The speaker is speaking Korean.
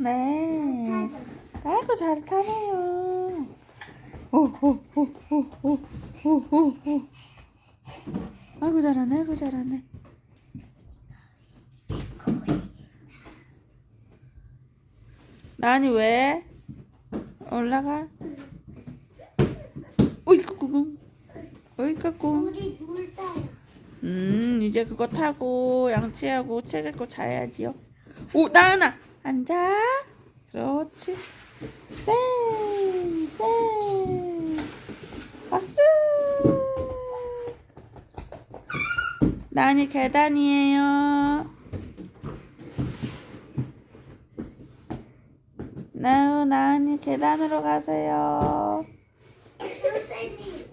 네. 아이고 잘 타네요. 오오오오오오오. 아이고 잘하네. 아이고 잘하네. 나니 왜 올라가? 오이쿠쿠. 오이쿠쿠. 음 이제 그거 타고 양치하고 책 읽고 자야지요. 오 나은아. 앉아. 그렇지. 쌩, 쌩. 박수. 나은이 계단이에요. 나은, 나은이 계단으로 가세요. 선생님,